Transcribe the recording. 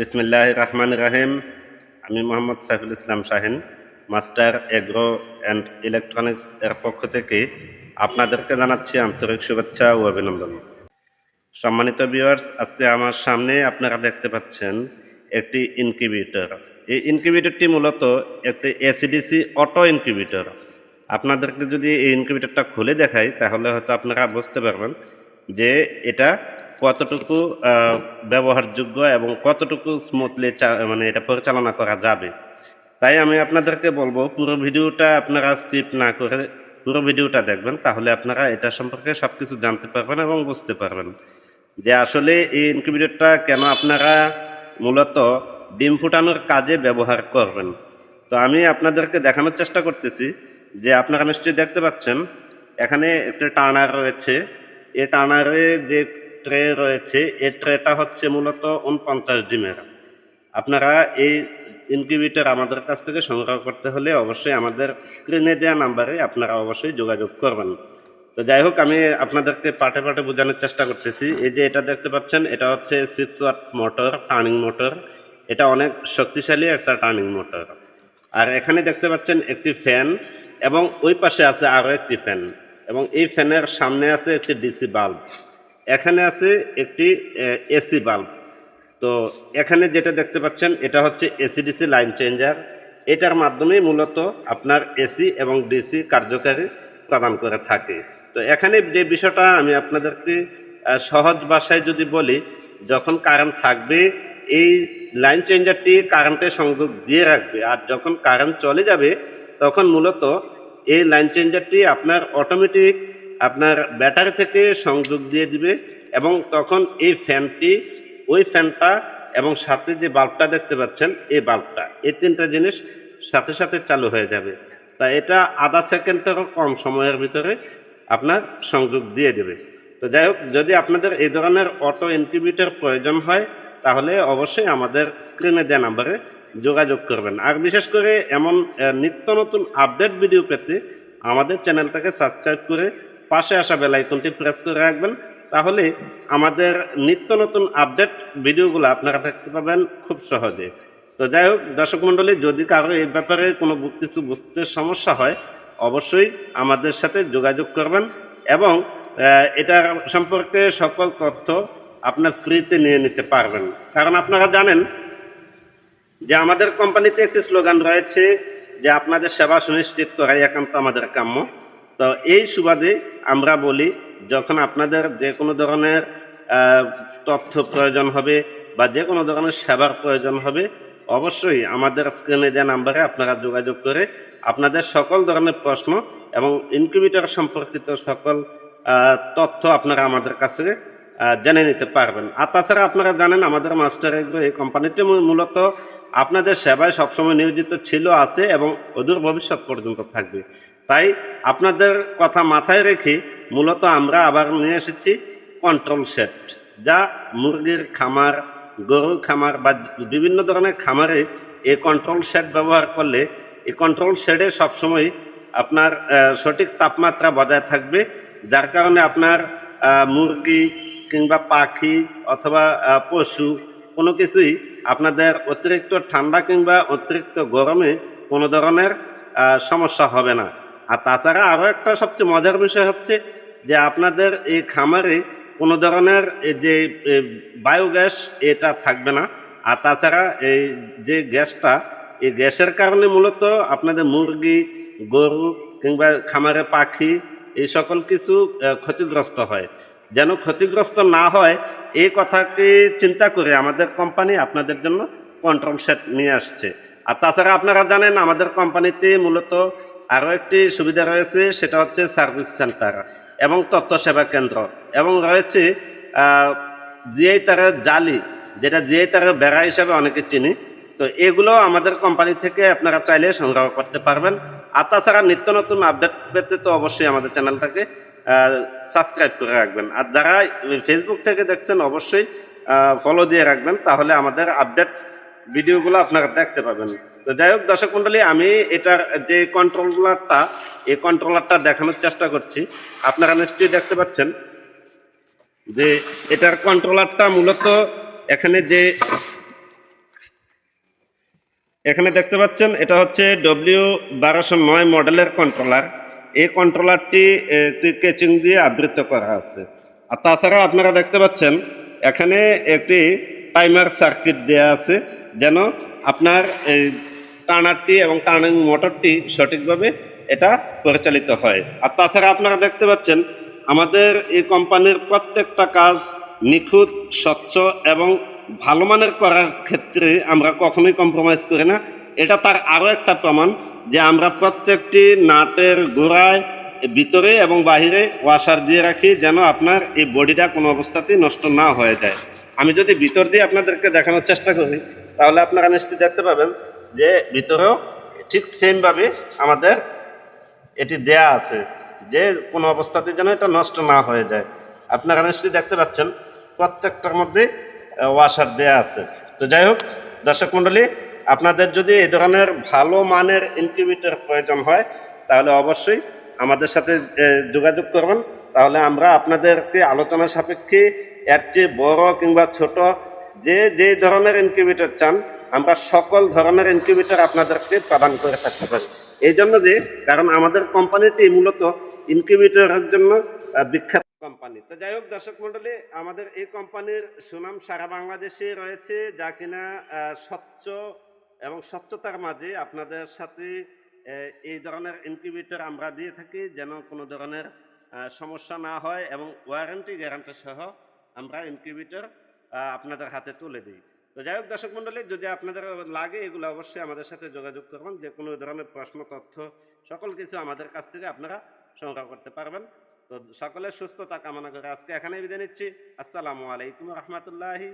বিসমিল্লাহ রহমান রাহিম। আমি Mohammad Saiful Islam Shahin, master agro and electronics এর পক্ষ থেকে আপনাদেরকে জানাচ্ছি আন্তরিক শুভেচ্ছা ও অভিনন্দন। সম্মানিত ভিউয়ার্স আজকে আমার সামনে আপনারা দেখতে পাচ্ছেন একটি ইনকিউবেটর এই ইনকিউবেটরটি মূলত একটি এসিডিসি অটো ইনকিউবেটর আপনাদেরকে যদি এই ইনকিউবেটরটা খুলে দেখাই, তাহলে হয়তো আপনারা বুঝতে পারবেন যে এটা কতটুকু ব্যবহারযোগ্য এবং কতটুকু স্মুথলি মানে এটা পরিচালনা করা যাবে। তাই আমি আপনাদেরকে বলব, পুরো ভিডিওটা আপনারা স্কিপ না করে পুরো ভিডিওটা দেখবেন, তাহলে আপনারা এটা সম্পর্কে সব কিছু জানতে পারবেন এবং বুঝতে পারবেন যে আসলে এই ইনকিউবেটরটা কেন আপনারা মূলত ডিম ফুটানোর কাজে ব্যবহার করবেন। তো আমি আপনাদেরকে দেখানোর চেষ্টা করতেছি যে আপনারা নিশ্চয়ই দেখতে পাচ্ছেন, এখানে একটা টার্নার রয়েছে। এই টার্নারে যে ট্রে রয়েছে এই ট্রেটা হচ্ছে মূলত উনপঞ্চাশ ডিমের। আপনারা এই ইনকিউবেটর আমাদের কাছ থেকে সংগ্রহ করতে হলে অবশ্যই আমাদের স্ক্রিনে দেওয়া নাম্বারে আপনারা অবশ্যই যোগাযোগ করবেন। তো যাই হোক, আমি আপনাদেরকে পাটে পাটে বোঝানোর চেষ্টা করতেছি। এই যে এটা দেখতে পাচ্ছেন, এটা হচ্ছে six watt motor turning motor এটা অনেক শক্তিশালী একটা টার্নিং মোটর আর এখানে দেখতে পাচ্ছেন একটি ফ্যান এবং ওই পাশে আছে আরও একটি ফ্যান এবং এই ফ্যানের সামনে আছে একটি ডিসি বাল্ব। এখানে আছে একটি এসি বাল্ব। তো এখানে যেটা দেখতে পাচ্ছেন, এটা হচ্ছে এসিডিসি লাইন চেঞ্জার। এটার মাধ্যমে মূলত আপনার এসি এবং ডিসি কার্যকারী প্রদান করে থাকে। তো এখানে যে বিষয়টা আমি আপনাদেরকে সহজ ভাষায় যদি বলি, যখন কারেন্ট থাকবে, এই লাইন চেঞ্জারটি কারেন্টের সংযোগ দিয়ে রাখবে। আর যখন কারেন্ট চলে যাবে, তখন মূলত এই লাইন চেঞ্জারটি আপনার অটোমেটিক আপনার ব্যাটারি থেকে সংযোগ দিয়ে দিবে এবং তখন এই ফ্যানটি ওই ফ্যানটা এবং সাথে যে বাল্বটা দেখতে পাচ্ছেন, এই বাল্বটা, এই তিনটা জিনিস সাথে সাথে চালু হয়ে যাবে। তা এটা আধা সেকেন্ডেরও কম সময়ের ভিতরে আপনার সংযোগ দিয়ে দেবে। তো যাই হোক, যদি আপনাদের এই ধরনের অটো ইনকিউবেটর প্রয়োজন হয়, তাহলে অবশ্যই আমাদের স্ক্রিনে দেওয়া নাম্বারে যোগাযোগ করবেন। আর বিশেষ করে এমন নিত্য নতুন আপডেট ভিডিও পেতে আমাদের চ্যানেলটাকে সাবস্ক্রাইব করে পাশে আসা বেল আইকনটি প্রেস করে রাখবেন। তাহলে আমাদের নিত্য নতুন আপডেট ভিডিওগুলো আপনারা দেখতে পাবেন খুব সহজে। তো যাই হোক, দর্শক মণ্ডলী, যদি কারও এই ব্যাপারে কোনো কিছু বুঝতে সমস্যা হয়, অবশ্যই আমাদের সাথে যোগাযোগ করবেন এবং এটার সম্পর্কে সকল তথ্য আপনার ফ্রিতে নিয়ে নিতে পারবেন। কারণ আপনারা জানেন যে আমাদের কোম্পানিতে একটি স্লোগান রয়েছে যে আপনাদের সেবা সুনিশ্চিত করাই একান্ত আমাদের কাম্য। তো এই সুবাদে আমরা বলি, যখন আপনাদের যে কোনো ধরনের তথ্য প্রয়োজন হবে বা যে কোনো ধরনের সেবার প্রয়োজন হবে, অবশ্যই আমাদের স্ক্রিনে দেওয়া নাম্বারে আপনারা যোগাযোগ করে আপনাদের সকল ধরনের প্রশ্ন এবং ইনকিউবেটর সম্পর্কিত সকল তথ্য আপনারা আমাদের কাছ থেকে জেনে নিতে পারবেন। আর তাছাড়া আপনারা জানেন, আমাদের মাস্টার এগ্রো এই কোম্পানিটি মূলত আপনাদের সেবায় সবসময় নিয়োজিত ছিল, আছে এবং অদূর ভবিষ্যৎ পর্যন্ত থাকবে। তাই আপনাদের কথা মাথায় রেখে মূলত আমরা আবার নিয়ে এসেছি কন্ট্রোল সেট যা মুরগির খামার, গরুর খামার বা বিভিন্ন ধরনের খামারে এই কন্ট্রোল সেট ব্যবহার করলে এই কন্ট্রোল শেডে সবসময় আপনার সঠিক তাপমাত্রা বজায় থাকবে, যার কারণে আপনার মুরগি কিংবা পাখি অথবা পশু কোনো কিছুই আপনাদের অতিরিক্ত ঠান্ডা কিংবা অতিরিক্ত গরমে কোনো ধরনের সমস্যা হবে না। আর তাছাড়া আরও একটা সবচেয়ে মজার বিষয় হচ্ছে যে আপনাদের এই খামারে কোনো ধরনের যে বায়োগ্যাস এটা থাকবে না। আর তাছাড়া এই যে গ্যাসটা এই গ্যাসের কারণে মূলত আপনাদের মুরগি, গরু কিংবা খামারে পাখি এই সকল কিছু ক্ষতিগ্রস্ত হয়। যেন ক্ষতিগ্রস্ত না হয় এই কথাকে চিন্তা করে আমাদের কোম্পানি আপনাদের জন্য কন্ট্রোল সেট নিয়ে আসছে। আর তাছাড়া আপনারা জানেন, আমাদের কোম্পানিতে মূলত আরও একটি সুবিধা রয়েছে, সেটা হচ্ছে সার্ভিস সেন্টার এবং তথ্য সেবা কেন্দ্র এবং রয়েছে জিআই তারের জালি, যেটা জিআই তারের বেড়া হিসাবে অনেকে চিনি। তো এগুলো আমাদের কোম্পানি থেকে আপনারা চাইলে সংগ্রহ করতে পারবেন। আর তাছাড়া নিত্য নতুন আপডেট পেতে তো অবশ্যই আমাদের চ্যানেলটাকে সাবস্ক্রাইব করে রাখবেন। আর যারা ফেসবুক থেকে দেখছেন, অবশ্যই ফলো দিয়ে রাখবেন, তাহলে আমাদের আপডেট ভিডিওগুলো আপনারা দেখতে পাবেন। তো যাই হোক, দর্শক মণ্ডলী আমি এটার যে কন্ট্রোলারটা এই কন্ট্রোলারটা দেখানোর চেষ্টা করছি। আপনারা নিশ্চয়ই দেখতে পাচ্ছেন যে এটার কন্ট্রোলারটা মূলত এখানে যে এখানে দেখতে পাচ্ছেন, এটা হচ্ছে ডব্লিউ বারোশো নয় মডেলের কন্ট্রোলার এই কন্ট্রোলারটি কেচিং দিয়ে আবৃত করা আছে। আর তাছাড়া আপনারা দেখতে পাচ্ছেন, এখানে একটি টাইমার সার্কিট দেয়া আছে। যেন আপনার এই টানারটি এবং টার্নিং মোটরটি সঠিকভাবে এটা পরিচালিত হয়। আর তাছাড়া আপনারা দেখতে পাচ্ছেন, আমাদের এই কোম্পানির প্রত্যেকটা কাজ নিখুঁত, স্বচ্ছ এবং ভালো মানের করার ক্ষেত্রে আমরা কখনোই কম্প্রোমাইজ করি না। এটা তার আরও একটা প্রমাণ যে আমরা প্রত্যেকটি নাটের গোড়ায় ভিতরে এবং বাহিরে ওয়াশার দিয়ে রাখি যেন আপনার এই বডিটা কোনো অবস্থাতেই নষ্ট না হয়ে যায়। আমি যদি ভিতর দিয়ে আপনাদেরকে দেখানোর চেষ্টা করি তাহলে আপনারা নিশ্চয়ই দেখতে পাবেন যে ভিতরেও ঠিক সেমভাবে আমাদের এটি দেয়া আছে যে কোনো অবস্থাতে যেন এটা নষ্ট না হয়ে যায়। আপনারা নিশ্চয়ই দেখতে পাচ্ছেন প্রত্যেকটার মধ্যে ওয়াশার দেয়া আছে। তো যাই হোক, দর্শক মণ্ডলী, আপনাদের যদি এই ধরনের ভালো মানের ইনকিউবেটর প্রয়োজন হয়, তাহলে অবশ্যই আমাদের সাথে যোগাযোগ করবেন। তাহলে আমরা আপনাদেরকে আলোচনা সাপেক্ষে এর চেয়ে বড় কিংবা ছোট যে যে ধরনের ইনকিউবেটর চান, আমরা সকল ধরনের ইনকিউবেটর আপনাদেরকে প্রদান করে থাকতে পারি। এই জন্য যে, কারণ আমাদের কোম্পানিটি মূলত ইনকিউবেটরের জন্য বিখ্যাত কোম্পানি তো যাই হোক, দর্শক মন্ডলী আমাদের এই কোম্পানির সুনাম সারা বাংলাদেশে রয়েছে, যা কিনা স্বচ্ছ এবং স্বচ্ছতার মাঝে আপনাদের সাথে এই ধরনের ইনকিউবেটর আমরা দিয়ে থাকি, যেন কোনো ধরনের সমস্যা না হয় এবং ওয়ারেন্টি গ্যারান্টি সহ আমরা ইনকিউবেটর আপনাদের হাতে তুলে দিই। তো যাই হোক দর্শক মন্ডলী যদি আপনাদের লাগে এগুলো অবশ্যই আমাদের সাথে যোগাযোগ করবেন। যে কোনো ধরনের প্রশ্ন, তথ্য, সকল কিছু আমাদের কাছ থেকে আপনারা সংগ্রহ করতে পারবেন। তো সকলের সুস্থতা কামনা করে আজকে এখানে বিদায় নিচ্ছি। আসসালামু আলাইকুম রহমতুল্লাহি